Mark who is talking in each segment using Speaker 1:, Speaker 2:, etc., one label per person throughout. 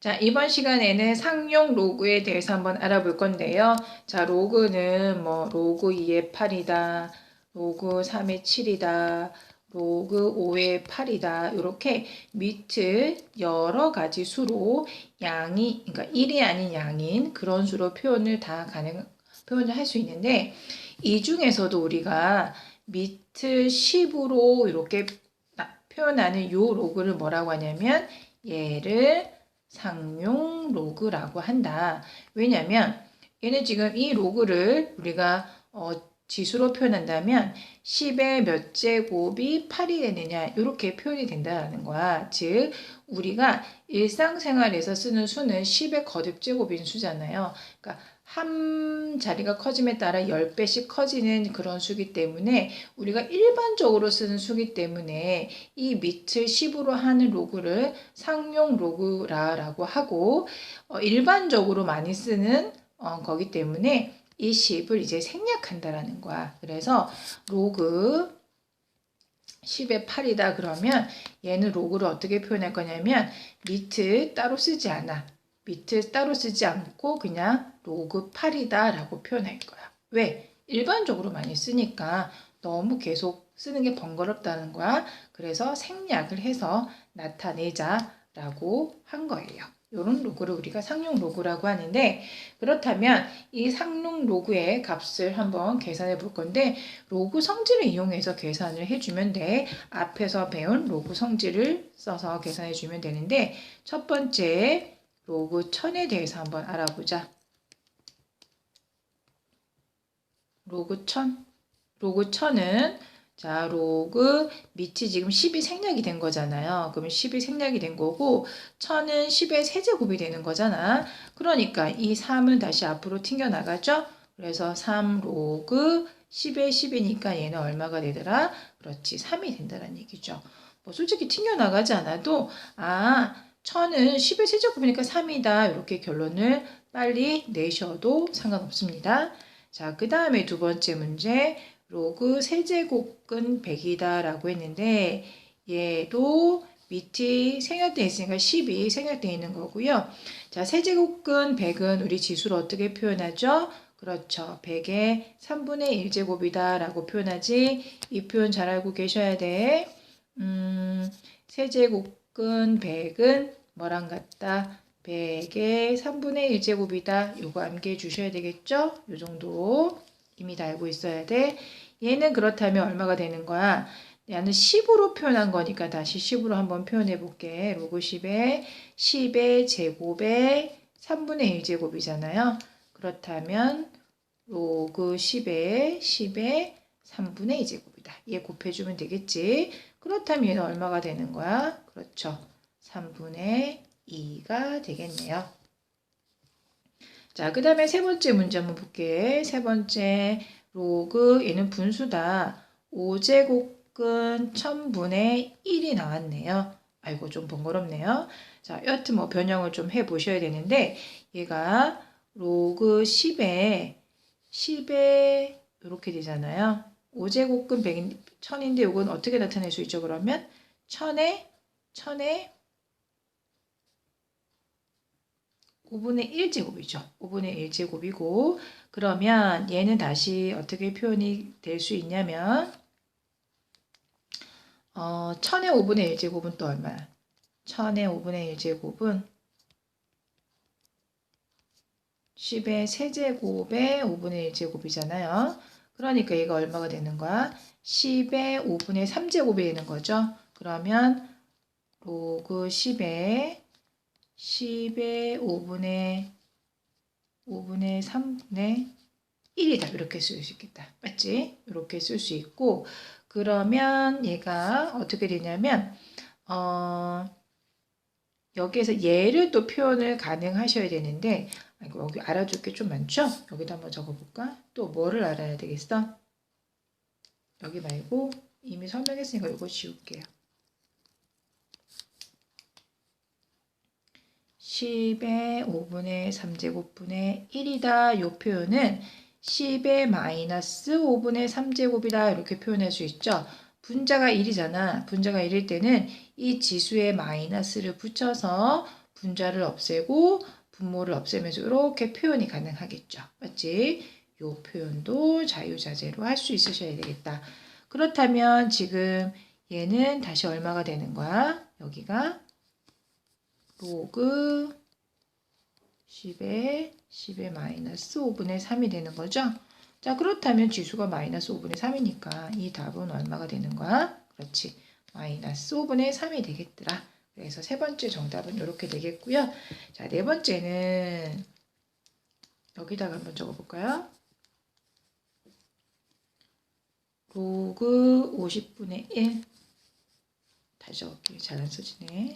Speaker 1: 자, 이번 시간에는 상용 로그에 대해서 한번 알아볼 건데요. 자, 로그는 뭐 로그 2의 8이다, 로그 3의 7이다, 로그 5의 8이다. 이렇게 밑을 여러 가지 수로 양이 그러니까 1이 아닌 양인 그런 수로 표현을 다 가능 표현을 할 수 있는데 이 중에서도 우리가 밑을 10으로 이렇게 표현하는 요 로그를 뭐라고 하냐면 얘를 상용 로그라고 한다. 왜냐면 얘는 지금 이 로그를 우리가 어, 지수로 표현한다면 10의 몇 제곱이 8이 되느냐 이렇게 표현이 된다는 거야. 즉 우리가 일상생활에서 쓰는 수는 10의 거듭 제곱인 수잖아요. 그러니까 한 자리가 커짐에 따라 10배씩 커지는 그런 수기 때문에 우리가 일반적으로 쓰는 수기 때문에 이 밑을 10으로 하는 로그를 상용 로그라고 하고 어, 일반적으로 많이 쓰는 어, 거기 때문에 이 10을 이제 생략한다라는 거야. 그래서 로그 10의 8이다 그러면 얘는 로그를 어떻게 표현할 거냐면 밑을 따로 쓰지 않아. 밑을 따로 쓰지 않고 그냥 로그 8이다 라고 표현할 거야. 왜? 일반적으로 많이 쓰니까 너무 계속 쓰는 게 번거롭다는 거야. 그래서 생략을 해서 나타내자 라고 한 거예요. 이런 로그를 우리가 상용 로그라고 하는데 그렇다면 이 상용 로그의 값을 한번 계산해 볼 건데 로그 성질을 이용해서 계산을 해주면 돼. 앞에서 배운 로그 성질을 써서 계산해 주면 되는데 첫 번째 로그 1000에 대해서 한번 알아보자. 로그 1000. 로그 1000은 자, 로그 밑이 지금 10이 생략이 된 거잖아요. 그러면 10이 생략이 된 거고 1000은 10의 세제곱이 되는 거잖아. 그러니까 이 3은 다시 앞으로 튕겨 나가죠. 그래서 3 로그 10의 10이니까 얘는 얼마가 되더라? 그렇지. 3이 된다는 얘기죠. 뭐 솔직히 튕겨 나가지 않아도 아, 1000은 10의 세제곱이니까 3이다. 이렇게 결론을 빨리 내셔도 상관없습니다. 자, 그 다음에 두 번째 문제. 로그 세제곱근 100이다 라고 했는데 얘도 밑이 생략되어 있으니까 10이 생략되어 있는 거고요. 자, 세제곱근 100은 우리 지수를 어떻게 표현하죠? 그렇죠. 100의 3분의 1제곱이다 라고 표현하지. 이 표현 잘 알고 계셔야 돼. 음, 세제곱 근 100은 뭐랑 같다? 100의 3분의 1제곱이다. 요거 암기해 주셔야 되겠죠? 요 정도 이미 다 알고 있어야 돼. 얘는 그렇다면 얼마가 되는 거야? 얘는 10으로 표현한 거니까 다시 10으로 한번 표현해 볼게. 로그 10에 10의 제곱에 3분의 1제곱이잖아요. 그렇다면 로그 10에 10의 3분의 2제곱이다. 얘 곱해주면 되겠지. 그렇다면 얘는 얼마가 되는 거야? 그렇죠. 3분의 2가 되겠네요. 자, 그 다음에 세 번째 문제 한번 볼게. 세 번째, 로그, 얘는 분수다. 5제곱근 1000분의 1이 나왔네요. 아이고, 좀 번거롭네요. 자, 여하튼 뭐 변형을 좀 해보셔야 되는데, 얘가 로그 10에, 10에, 이렇게 되잖아요. 5제곱근 100, 1000인데 이건 어떻게 나타낼 수 있죠? 그러면 1000에, 1000에 5분의 1제곱이죠. 5분의 1제곱이고 그러면 얘는 다시 어떻게 표현이 될 수 있냐면 어, 1000의 5분의 1제곱은 또 얼마야? 1000의 5분의 1제곱은 10의 세제곱의 5분의 1제곱이잖아요. 그러니까 얘가 얼마가 되는 거야? 10의 5분의 3제곱이 되는 거죠. 그러면 로그 10의 10의 5분의 5분의 3분의 1이다. 이렇게 쓸 수 있겠다. 맞지? 이렇게 쓸 수 있고 그러면 얘가 어떻게 되냐면 어 여기에서 얘를 또 표현을 가능하셔야 되는데 아이고, 여기 알아줄 게 좀 많죠? 여기다 한번 적어볼까? 또 뭐를 알아야 되겠어? 여기 말고 이미 설명했으니까 이거 지울게요. 10의 5분의 3제곱분의 1이다. 이 표현은 10의 마이너스 5분의 3제곱이다. 이렇게 표현할 수 있죠. 분자가 1이잖아. 분자가 1일 때는 이 지수에 마이너스를 붙여서 분자를 없애고 분모를 없애면서 이렇게 표현이 가능하겠죠. 맞지? 요 표현도 자유자재로 할 수 있으셔야 되겠다. 그렇다면 지금 얘는 다시 얼마가 되는 거야? 여기가 로그 10에 10의 마이너스 5분의 3이 되는 거죠. 자 그렇다면 지수가 마이너스 5분의 3이니까 이 답은 얼마가 되는 거야? 그렇지. 마이너스 5분의 3이 되겠더라. 그래서 세 번째 정답은 이렇게 되겠고요. 자, 네 번째는 여기다가 한번 적어볼까요? 로그 50분의 1 다시 적을게요. 잘 안 써지네.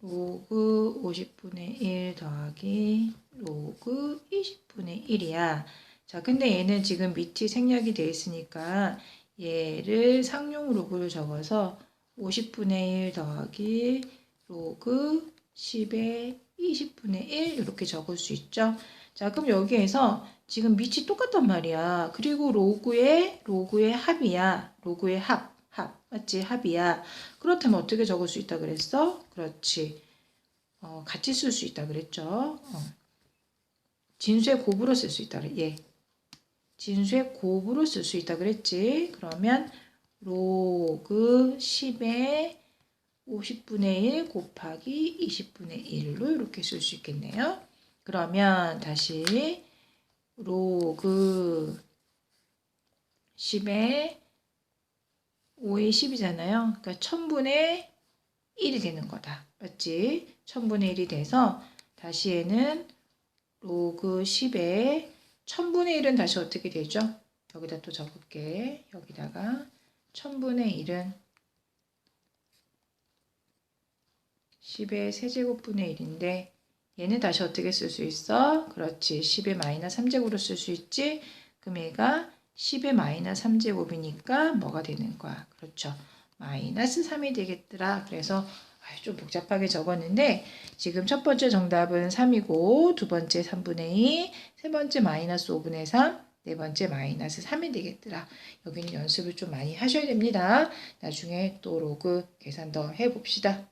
Speaker 1: 로그 50분의 1 더하기 로그 20분의 1이야. 자, 근데 얘는 지금 밑이 생략이 돼 있으니까 얘를 상용 로그를 적어서 50분의 1 더하기 로그 10의 20분의 1 이렇게 적을 수 있죠. 자, 그럼 여기에서 지금 밑이 똑같단 말이야. 그리고 로그의 로그의 합이야. 로그의 합, 합. 맞지? 합이야. 그렇다면 어떻게 적을 수 있다 그랬어? 그렇지. 어, 같이 쓸 수 있다 그랬죠. 어. 진수의 곱으로 쓸 수 있다. 예. 진수의 곱으로 쓸 수 있다 그랬지. 그러면 로그 10의 50분의 1 곱하기 20분의 1로 이렇게 쓸 수 있겠네요. 그러면 다시 로그 10의 5의 10이잖아요. 그러니까 1000분의 1이 되는 거다. 맞지? 1000분의 1이 돼서 다시 얘는 로그 10의 1000분의 1은 다시 어떻게 되죠? 여기다 또 적을게. 여기다가 1000분의 1은 10의 세제곱분의 1인데 얘는 다시 어떻게 쓸 수 있어? 그렇지. 10의 마이너스 3제곱으로 쓸 수 있지? 그럼 얘가 10의 마이너스 3제곱이니까 뭐가 되는 거야? 그렇죠. 마이너스 3이 되겠더라. 그래서 좀 복잡하게 적었는데 지금 첫 번째 정답은 3이고 두 번째 3분의 2, 세 번째 마이너스 5분의 3, 네 번째 마이너스 3이 되겠더라. 여기는 연습을 좀 많이 하셔야 됩니다. 나중에 또 로그 계산 더 해봅시다.